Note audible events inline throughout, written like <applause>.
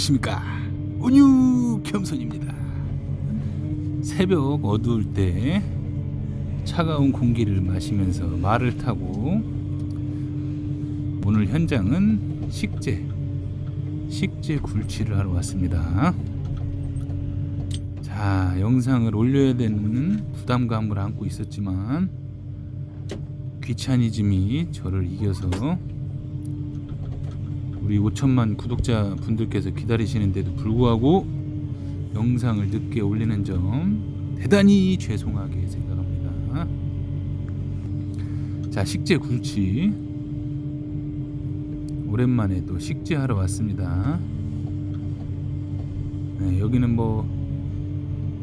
안녕하십니까? 온유 겸손입니다. 새벽 어두울 때 차가운 공기를 마시면서 말을 타고 오늘 현장은 식재 식재 굴치를 하러 왔습니다. 자 영상을 올려야 되는 부담감을 안고 있었지만 귀차니즘이 저를 이겨서 우리 5천만 구독자 분들께서 기다리시는데도 불구하고 영상을 늦게 올리는 점 대단히 죄송하게 생각합니다. 자, 식재 굴치 오랜만에 또 식재하러 왔습니다. 네, 여기는 뭐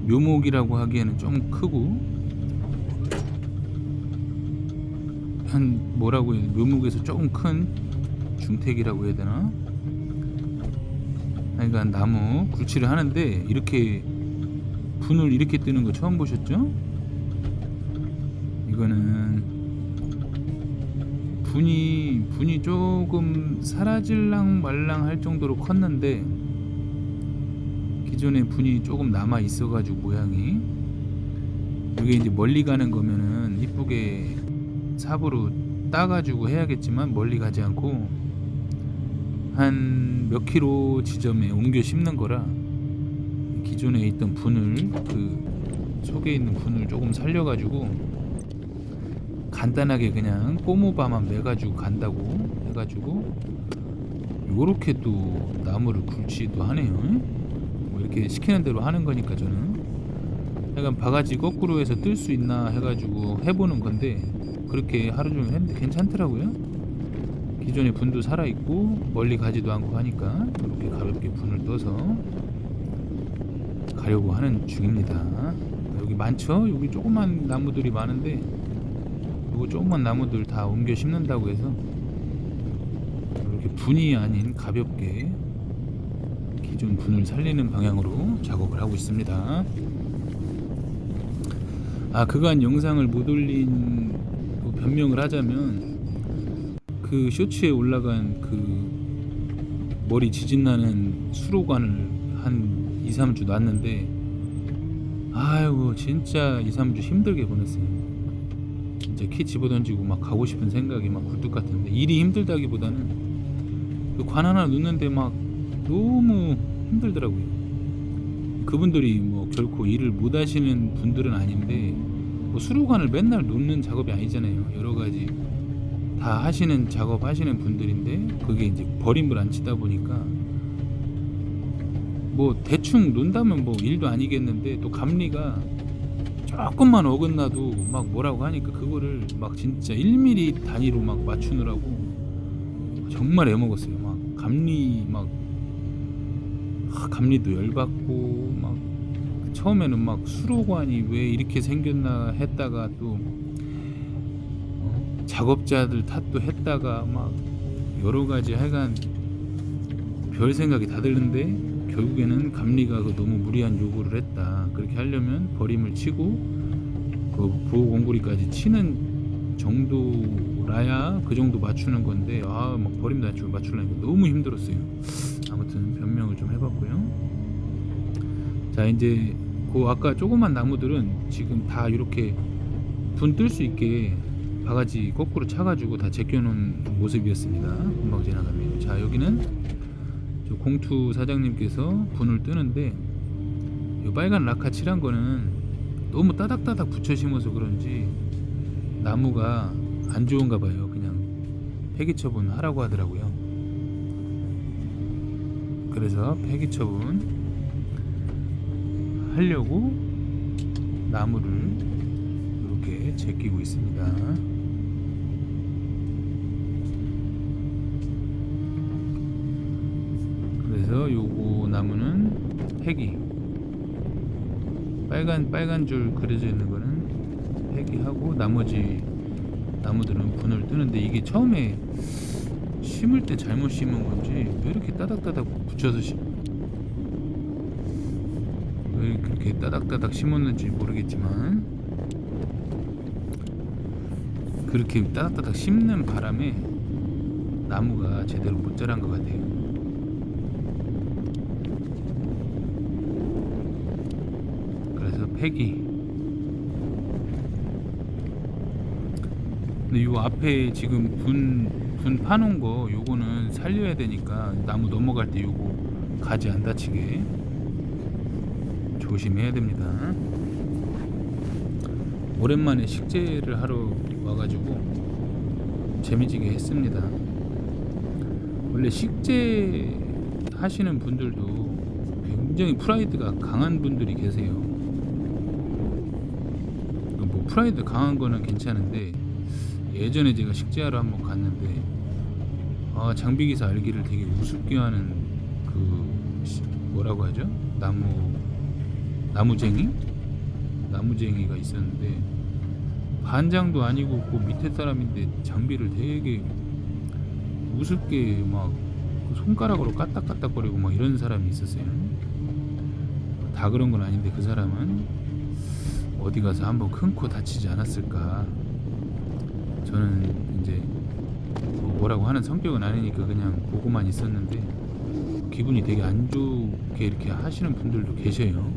묘목이라고 하기에는 좀 크고 한 뭐라고 되나 묘목에서 조금 큰 중택이라고 해야 되나? 하여간 나무 굴치를 하는데 이렇게 분을 이렇게 뜨는 거 처음 보셨죠? 이거는 분이 분이 조금 사라질랑 말랑 할 정도로 컸는데 기존에 분이 조금 남아 있어가지고 모양이 이게 이제 멀리 가는 거면은 이쁘게 삽으로 따가지고 해야겠지만 멀리 가지 않고 한 몇 킬로 지점에 옮겨 심는 거라 기존에 있던 분을 그 속에 있는 분을 조금 살려가지고 간단하게 그냥 꼬무바만 매가지고 간다고 해가지고 요렇게 또 나무를 굴치도 하네요. 뭐 이렇게 시키는 대로 하는 거니까 저는. 약간 바가지 거꾸로 해서 뜰 수 있나 해가지고 해보는 건데 그렇게 하루 종일 했는데 괜찮더라고요 기존의 분도 살아있고 멀리 가지도 않고 하니까 이렇게 가볍게 분을 떠서 가려고 하는 중입니다 여기 많죠? 여기 조그만 나무들이 많은데 이거 조그만 나무들 다 옮겨 심는다고 해서 이렇게 분이 아닌 가볍게 기존 분을 살리는 방향으로 작업을 하고 있습니다 아 그간 영상을 못 올린 그 변명을 하자면 그 쇼츠에 올라간 그 머리 지진 나는 수로관을 한 2, 3주 놨는데 아이고 진짜 2, 3주 힘들게 보냈어요. 진짜 키 집어던지고 막 가고 싶은 생각이 막 굴뚝 같은데 일이 힘들다기보다는 그 관 하나 놓는데 막 너무 힘들더라고요. 그분들이 뭐 결코 일을 못 하시는 분들은 아닌데 뭐 수로관을 맨날 놓는 작업이 아니잖아요. 여러 가지 다 하시는 작업 하시는 분들인데 그게 이제 버림을 안 치다 보니까 뭐 대충 논다면 뭐 일도 아니겠는데 또 감리가 조금만 어긋나도 막 뭐라고 하니까 그거를 막 진짜 1mm 단위로 막 맞추느라고 정말 애먹었어요. 막 감리 막 하, 감리도 열받고 막 처음에는 막 수로관이 왜 이렇게 생겼나 했다가 또 작업자들 탓도 했다가 막 여러 가지 하여간 별 생각이 다 드는데 결국에는 감리가 그 너무 무리한 요구를 했다. 그렇게 하려면 버림을 치고 그 보호 공구리까지 치는 정도라야 그 정도 맞추는 건데 아 막 버림도 안 치고 맞추려니까 너무 힘들었어요. 아무튼 변명을 좀 해봤고요. 자 이제 그 아까 조그만 나무들은 지금 다 이렇게 분 뜰 수 있게 바가지 거꾸로 차가지고 다 제껴놓은 모습이었습니다. 금방 지나가면. 자 여기는 저 공투 사장님께서 분을 뜨는데 이 빨간 라카 칠한 거는 너무 따닥따닥 붙여 심어서 그런지 나무가 안 좋은가 봐요. 그냥 폐기 처분 하라고 하더라고요. 그래서 폐기 처분 하려고 나무를 이렇게 제끼고 있습니다. 그래서 요거 나무는 폐기 빨간 빨간 줄 그려져 있는 거는 폐기하고 나머지 나무들은 분을 뜨는데 이게 처음에 심을 때 잘못 심은 건지 왜 이렇게 따닥따닥 붙여서 심... 왜 그렇게 따닥따닥 심었는지 모르겠지만 그렇게 따닥따닥 심는 바람에 나무가 제대로 못 자란 것 같아요. 폐기. 근데 요 앞에 지금 분, 분 파놓은 거 요거는 살려야 되니까 나무 넘어갈 때 요거 가지 안 다치게 조심해야 됩니다. 오랜만에 식재를 하러 와가지고 재미지게 했습니다. 원래 식재 하시는 분들도 굉장히 프라이드가 강한 분들이 계세요. 뭐 프라이드 강한 거는 괜찮은데 예전에 제가 식재하러 한번 갔는데 아 장비 기사 알기를 되게 우습게 하는 그 시- 뭐라고 하죠? 나무 나무쟁이 나무쟁이가 있었는데 반장도 아니고 그 밑에 사람인데 장비를 되게 우습게 막그 손가락으로 까딱까딱거리고 막 이런 사람이 있었어요. 다 그런 건 아닌데 그 사람은 어디 가서 한번 큰 코 다치지 않았을까. 저는 이제 뭐 뭐라고 하는 성격은 아니니까 그냥 보고만 있었는데 기분이 되게 안 좋게 이렇게 하시는 분들도 계셔요.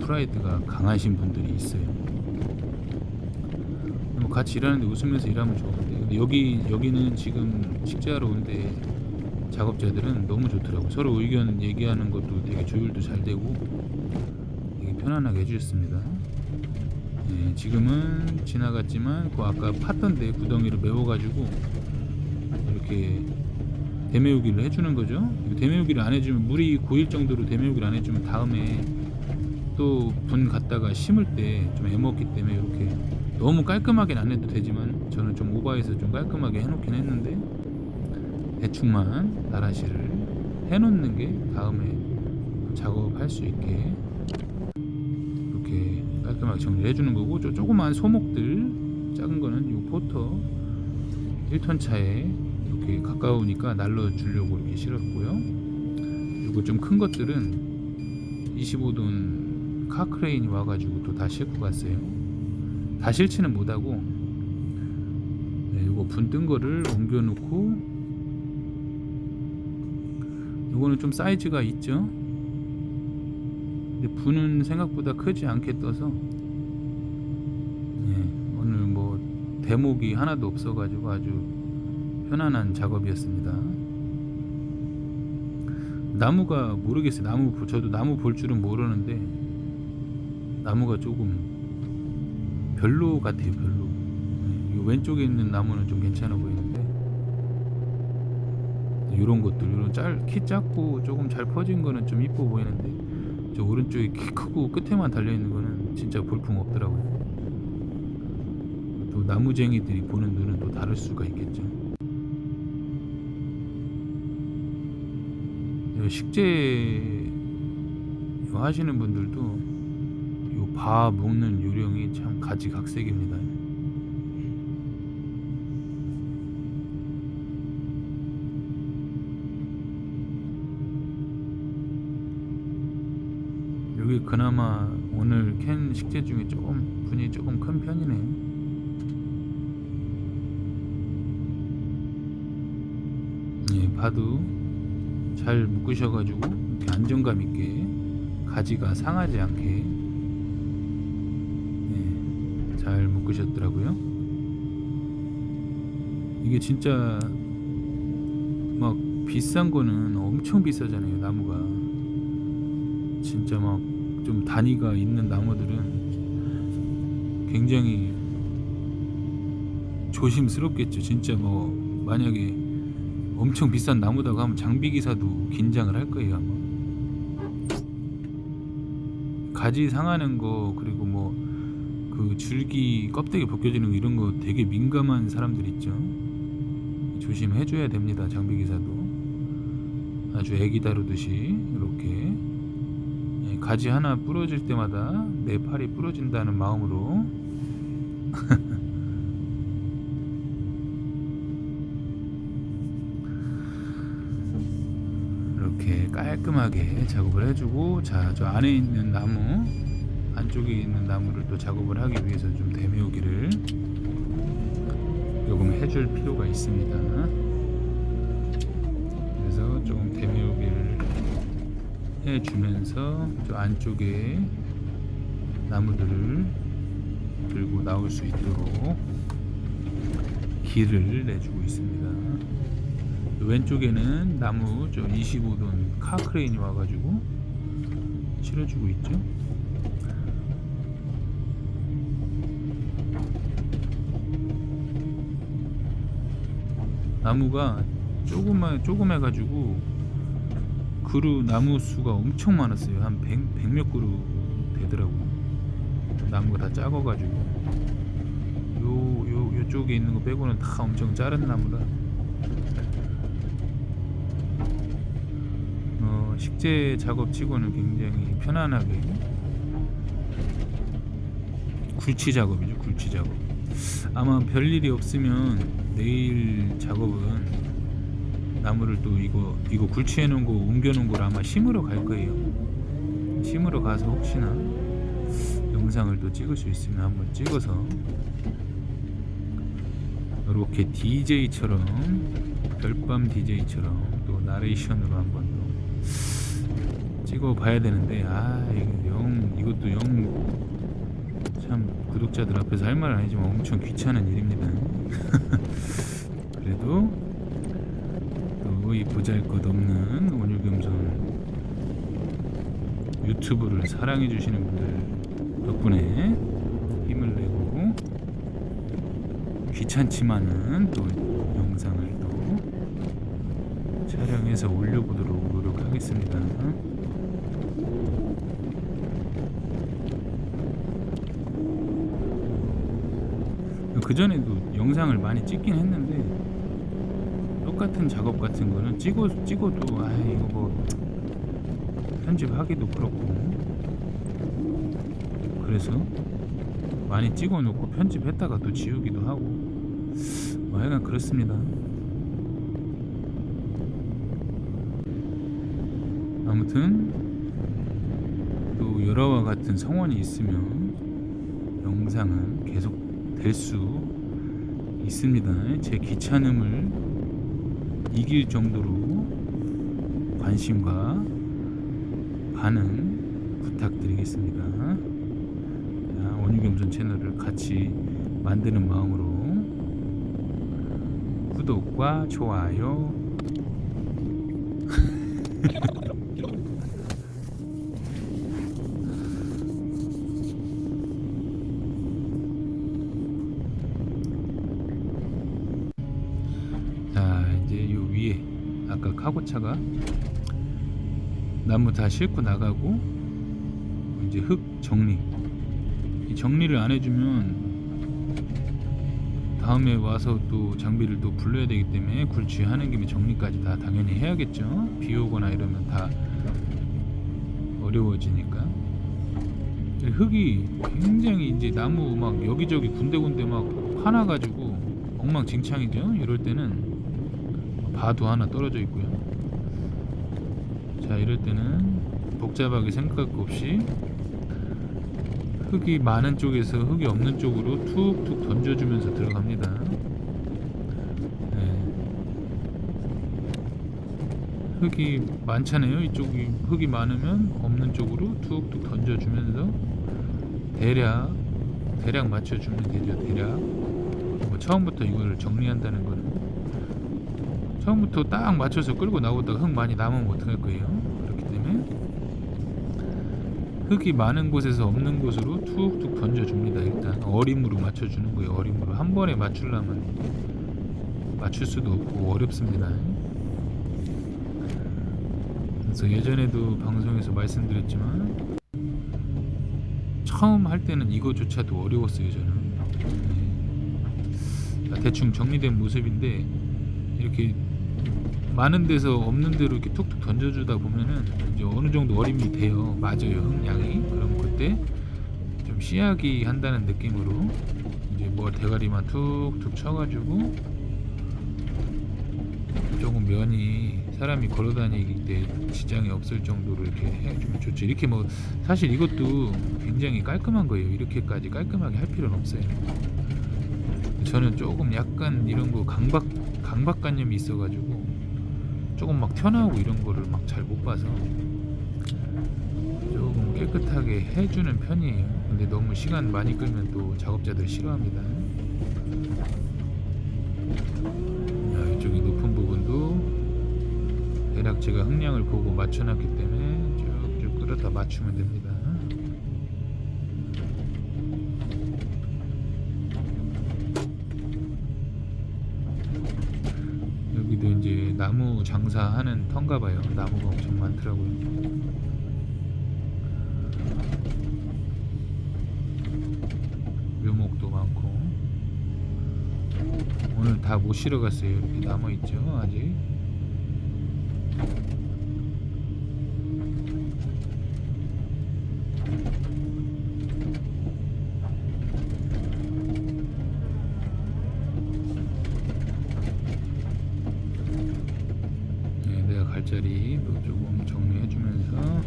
프라이드가 강하신 분들이 있어요. 뭐 같이 일하는데 웃으면서 일하면 좋은데 여기 여기는 지금 식재하러 온데 작업자들은 너무 좋더라고 서로 의견 얘기하는 것도 되게 조율도 잘 되고 되게 편안하게 해주셨습니다. 예, 지금은 지나갔지만 그 아까 팠던 데 구덩이를 메워가지고 이렇게 대메우기를 해주는 거죠. 대메우기를 안 해주면 물이 고일 정도로 대메우기를 안 해주면 다음에 또 분 갔다가 심을 때 좀 애먹기 때문에 이렇게 너무 깔끔하게는 안 해도 되지만 저는 좀 오버해서 좀 깔끔하게 해놓긴 했는데 대충만 나라시를 해놓는 게 다음에 작업할 수 있게 깔끔하게 정리해 주는 거고 저 조그만 소목들 작은 거는 요 포터 1톤 차에 이렇게 가까우니까 날려 주려고 이렇게 실었고요. 요거 좀 큰 것들은 25돈 카크레인이 와가지고 또 다 싣고 갔어요. 다 실지는 못하고 네, 요거 분뜬 거를 옮겨 놓고 요거는 좀 사이즈가 있죠 근데 분은 생각보다 크지 않게 떠서 예, 오늘 뭐 대목이 하나도 없어가지고 아주 편안한 작업이었습니다. 나무가 모르겠어요. 나무 보- 저도 나무 볼 줄은 모르는데 나무가 조금 별로 같아요 별로. 예, 요 왼쪽에 있는 나무는 좀 괜찮아 보이는데 이런 것들 이런 짤 키 작고 조금 잘 퍼진 거는 좀 이뻐 보이는데 저 오른쪽에 키 크고 끝에만 달려 있는 거는 진짜 볼품 없더라고요. 또 나무쟁이들이 보는 눈은 또 다를 수가 있겠죠. 요 식재 요 하시는 분들도 요바 먹는 요령이 참 가지각색입니다. 여기 그나마 오늘 캔 식재 중에 조금 분이 조금 큰 편이네요. 예, 파도 잘 묶으셔가지고 이렇게 안정감 있게 가지가 상하지 않게 예, 잘 묶으셨더라고요. 이게 진짜 막 비싼 거는 엄청 비싸잖아요 나무가. 진짜 막 좀 단위가 있는 나무들은 굉장히 조심스럽겠죠. 진짜 뭐 만약에 엄청 비싼 나무다고 하면 장비 기사도 긴장을 할 거예요 아마. 가지 상하는 거 그리고 뭐 그 줄기 껍데기 벗겨지는 거 이런 거 되게 민감한 사람들 있죠. 조심해줘야 됩니다 장비 기사도 아주 애기 다루듯이 이렇게 예, 가지 하나 부러질 때마다 내 팔이 부러진다는 마음으로 <laughs> 이렇게 깔끔하게 작업을 해주고 자 저 안에 있는 나무 안쪽에 있는 나무를 또 작업을 하기 위해서 좀 대메우기를 조금 해줄 필요가 있습니다. 그래서 조금 대메우기를 해주면서 저 안쪽에 나무들을 들고 나올 수 있도록 길을 내주고 있습니다. 왼쪽에는 나무 저 25돈 카 크레인이 와가지고 실어주고 있죠. 나무가 조금만 조금 해가지고 그루 나무 수가 엄청 많았어요. 한 100, 100몇 그루 되더라고요. 나무가 다 작아가지고 요, 요, 요쪽에 있는 거 빼고는 다 엄청 자른 나무라 어, 식재 작업 치고는 굉장히 편안하게 굴치 작업이죠 굴치 작업 아마 별일이 없으면 내일 작업은 나무를 또 이거 이거 굴치해 놓은 거 옮겨 놓은 걸 아마 심으러 갈 거예요 심으러 가서 혹시나 영상을 또 찍을 수 있으면 한번 찍어서 이렇게 DJ처럼 별밤 DJ처럼 또 나레이션으로 한번 또 찍어 봐야 되는데 아 이거 영 이것도 영 참 구독자들 앞에서 할 말은 아니지만 엄청 귀찮은 일입니다. <laughs> 그래도 또이 보잘것없는 온유겸손 유튜브를 사랑해 주시는 분들 덕분에 힘을 내고 귀찮지만은 또 영상을 또 촬영해서 올려보도록 노력하겠습니다. 그 전에도 영상을 많이 찍긴 했는데 똑같은 작업 같은 거는 찍어 찍어도 아 이거 뭐 편집하기도 그렇고 그래서 많이 찍어 놓고 편집했다가 또 지우기도 하고 뭐 하여간 그렇습니다. 아무튼 또 여러와 같은 성원이 있으면 영상은 계속 될 수 있습니다. 제 귀찮음을 이길 정도로 관심과 반응 부탁드리겠습니다. 자, 원유겸손 채널을 같이 만드는 마음으로 구독과 좋아요 <laughs> 아까 카고차가 나무 다 싣고 나가고 이제 흙 정리. 이 정리를 안 해주면 다음에 와서 또 장비를 또 불러야 되기 때문에 굴취하는 김에 정리까지 다 당연히 해야겠죠. 비 오거나 이러면 다 어려워지니까. 이 흙이 굉장히 이제 나무 막 여기저기 군데군데 막 파놔가지고 엉망진창이죠. 이럴 때는 바도 하나 떨어져 있고요. 자, 이럴 때는 복잡하게 생각 없이 흙이 많은 쪽에서 흙이 없는 쪽으로 툭툭 던져주면서 들어갑니다. 네. 흙이 많잖아요. 이쪽이 흙이 많으면 없는 쪽으로 툭툭 던져주면서 대략 대략 맞춰주면 되죠. 대략 뭐 처음부터 이걸 정리한다는 거는 처음부터 딱 맞춰서 끌고 나오다가 흙 많이 남으면 어떡할 거예요? 그렇기 때문에 흙이 많은 곳에서 없는 곳으로 툭툭 던져줍니다. 일단 어림으로 맞춰주는 거예요. 어림으로 한 번에 맞추려면 맞출 수도 없고 어렵습니다. 그래서 예전에도 방송에서 말씀드렸지만 처음 할 때는 이거조차도 어려웠어요. 저는 네. 대충 정리된 모습인데 이렇게 많은 데서 없는 대로 이렇게 툭툭 던져주다 보면은 이제 어느 정도 어림이 돼요. 맞아요, 흙량이. 그럼 그때 좀 씨앗기 한다는 느낌으로 이제 뭐 대가리만 툭툭 쳐가지고 조금 면이 사람이 걸어다니기 때 지장이 없을 정도로 이렇게 해주면 좋죠. 이렇게 뭐 사실 이것도 굉장히 깔끔한 거예요. 이렇게까지 깔끔하게 할 필요는 없어요. 저는 조금 약간 이런 거 강박 강박관념이 있어가지고 조금 막 튀어나오고 이런 거를 막 잘 못 봐서 조금 깨끗하게 해주는 편이에요. 근데 너무 시간 많이 끌면 또 작업자들 싫어합니다. 자, 이쪽이 높은 부분도 대략 제가 흥량을 보고 맞춰놨기 때문에 쭉쭉 끌어다 맞추면 됩니다. 장사하는 터인가 봐요. 나무가 엄청 많더라고요. 묘목도 많고 오늘 다 못 실어 갔어요. 이렇게 남아 있죠. 아직. 자리도 조금 정리해주면서.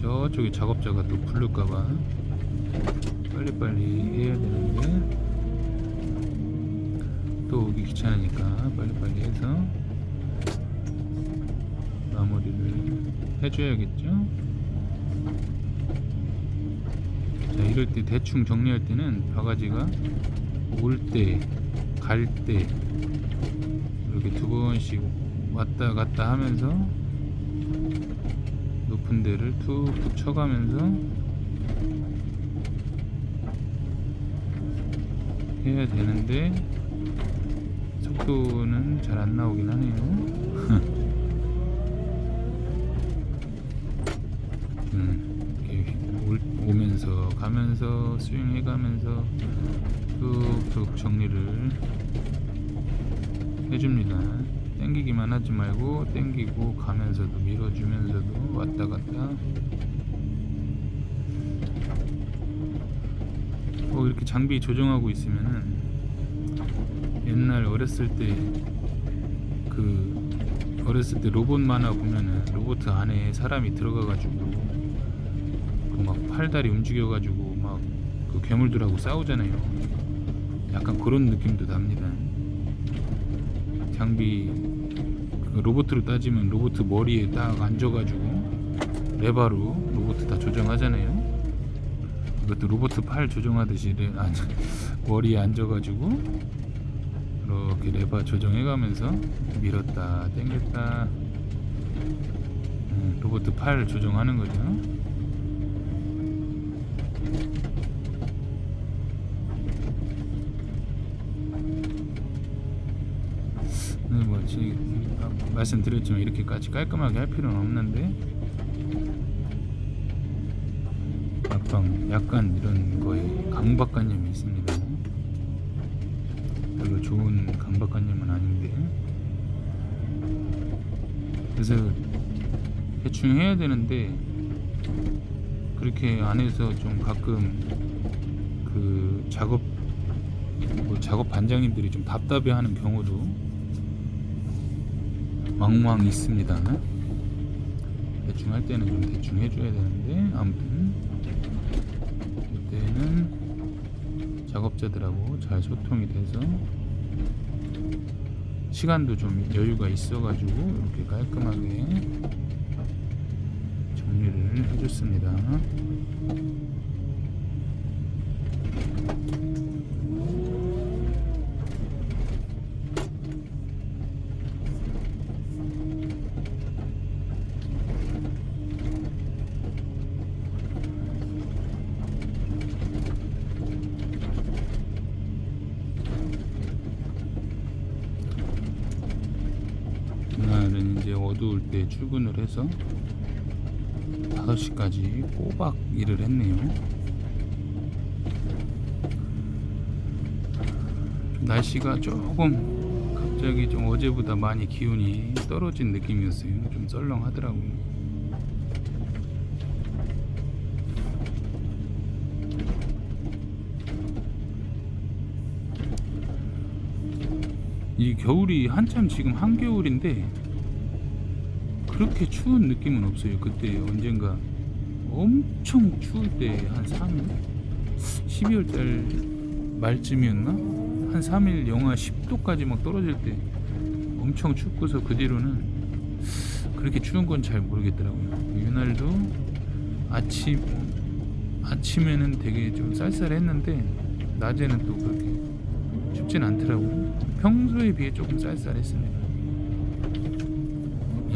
저쪽에 작업자가 또 부를까봐 빨리빨리 해야 되는데. 또 오기 귀찮으니까 빨리빨리 해서 마무리를 해줘야겠죠? 자 이럴 때 대충 정리할 때는 바가지가 올 때, 갈 때 이렇게 두 번씩 왔다 갔다 하면서 높은 데를 툭툭 쳐가면서 해야 되는데 속도는 잘 안 나오긴 하네요. <laughs> 음, 오면서 가면서 스윙해 가면서 툭툭 정리를 해줍니다. 땡기기만 하지 말고 땡기고 가면서도 밀어주면서도 왔다 갔다 어, 이렇게 장비 조정하고 있으면은 옛날 어렸을 때 그 어렸을 때 로봇 만화 보면은 로봇 안에 사람이 들어가가지고 그 막 팔다리 움직여가지고 막 그 괴물들하고 싸우잖아요. 약간 그런 느낌도 납니다. 장비 그 로봇으로 따지면 로봇 머리에 딱 앉아가지고 레바로 로봇 다 조정하잖아요. 이것도 로봇 팔 조정하듯이 레, 아, <laughs> 머리에 앉아가지고 이렇게 레바 조정해가면서 밀었다 당겼다 음, 로봇 팔 조정하는 거죠. 말씀드렸지만 이렇게까지 깔끔하게 할 필요는 없는데 약간 약간 이런 거에 강박관념이 있습니다. 별로 좋은 강박관념은 아닌데 그래서 대충 해야 되는데 그렇게 안 해서 좀 가끔 그 작업 뭐 작업 반장님들이 좀 답답해하는 경우도 왕왕 있습니다. 대충 할 때는 좀 대충 해줘야 되는데 아무튼 이때는 작업자들하고 잘 소통이 돼서 시간도 좀 여유가 있어가지고 이렇게 깔끔하게 정리를 해줬습니다. 그날은 이제 어두울 때 출근을 해서 5시까지 꼬박 일을 했네요. 좀 날씨가 조금 갑자기 좀 어제보다 많이 기온이 떨어진 느낌이었어요. 좀 썰렁하더라고요. 이 겨울이 한참 지금 한겨울인데 그렇게 추운 느낌은 없어요. 그때 언젠가 엄청 추울 때 한 3일 12월 달 말쯤이었나? 한 3일 영하 10도까지 막 떨어질 때 엄청 춥고서 그 뒤로는 그렇게 추운 건 잘 모르겠더라고요. 이날도 아침 아침에는 되게 좀 쌀쌀했는데 낮에는 또 그렇게 춥진 않더라고요. 평소에 비해 조금 쌀쌀했습니다.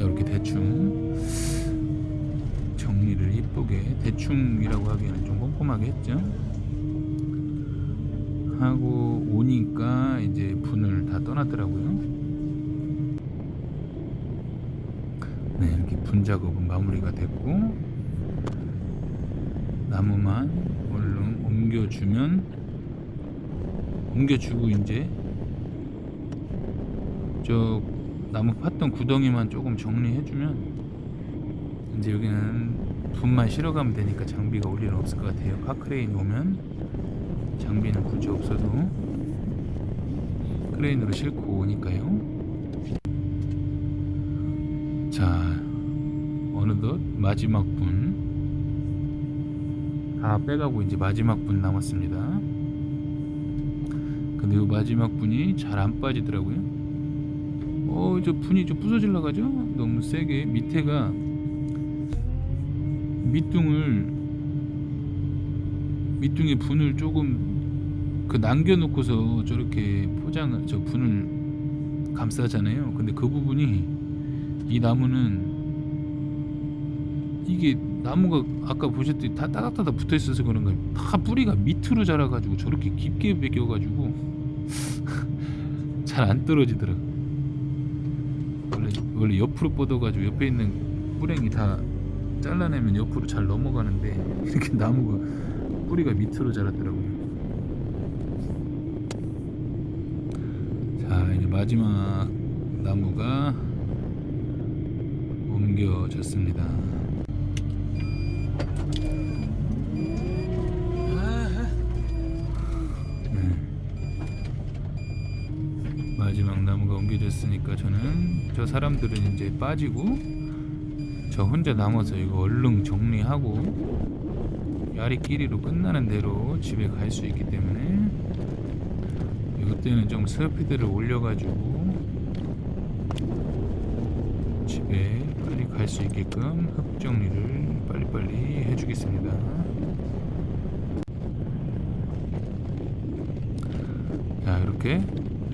이렇게 대충 정리를 이쁘게 대충이라고 하기에는 좀 꼼꼼하게 했죠. 하고 오니까 이제 분을 다 떠났더라고요. 네, 이렇게 분 작업은 마무리가 됐고 나무만 얼른 옮겨주면 옮겨주고 이제 저 나무 팠던 구덩이만 조금 정리해주면 이제 여기는 분만 실어가면 되니까 장비가 올 일은 없을 것 같아요. 파크레인 오면 장비는 굳이 없어도 크레인으로 싣고 오니까요. 자, 어느덧 마지막 분 다 빼가고 이제 마지막 분 남았습니다. 근데 이 마지막 분이 잘 안 빠지더라고요. 어, 저 분이 좀 부서질라 가죠? 너무 세게 밑에가 밑둥을 밑둥에 분을 조금 그 남겨놓고서 저렇게 포장을 저 분을 감싸잖아요. 근데 그 부분이 이 나무는 이게 나무가 아까 보셨듯이 다 따닥따닥 붙어 있어서 그런가 다 뿌리가 밑으로 자라가지고 저렇게 깊게 베겨가지고 <laughs> 잘 안 떨어지더라. 원래 옆으로 뻗어가지고 옆에 있는 뿌랭이 다 잘라내면 옆으로 잘 넘어가는데 <laughs> 이렇게 나무가 뿌리가 밑으로 자랐더라고요. 자 이제 마지막 나무가 옮겨졌습니다. 마지막 나무가 옮겨졌으니까 저는 저 사람들은 이제 빠지고 저 혼자 남아서 이거 얼른 정리하고 야리끼리로 끝나는 대로 집에 갈 수 있기 때문에 이때는 좀 스피드를 올려가지고 집에 빨리 갈 수 있게끔 흙 정리를 빨리빨리 해주겠습니다. 자 이렇게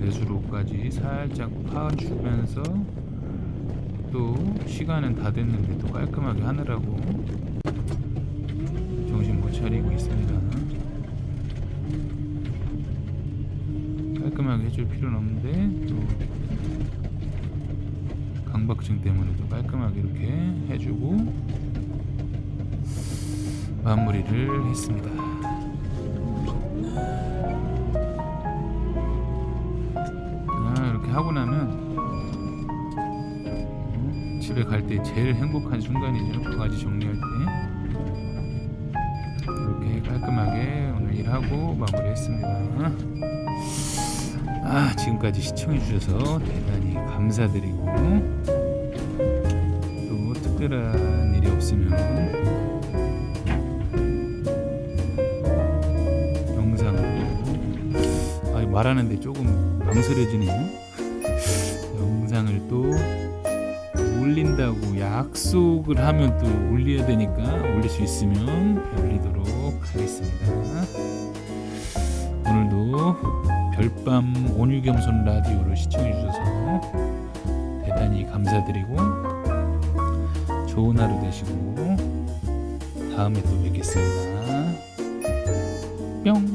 내수로까지 살짝 파주면서 또 시간은 다 됐는데 또 깔끔하게 하느라고 정신 못 차리고 있습니다. 깔끔하게 해줄 필요는 없는데 또 강박증 때문에 또 깔끔하게 이렇게 해주고 마무리를 했습니다. 때 제일 행복한 순간이죠. 바가지 정리할 때. 이렇게 깔끔하게 오늘 일하고 마무리했습니다. 아, 지금까지 시청해 주셔서 대단히 감사드리고, 또 특별한 일이 없으면, 영상으로, 아, 말하는데 조금 망설여지네요. 영상을 또 올린다고 약속을 하면 또 올려야 되니까 올릴 수 있으면 올리도록 하겠습니다. 오늘도 별밤 온유겸손 라디오를 시청해 주셔서 대단히 감사드리고 좋은 하루 되시고 다음에 또 뵙겠습니다. 뿅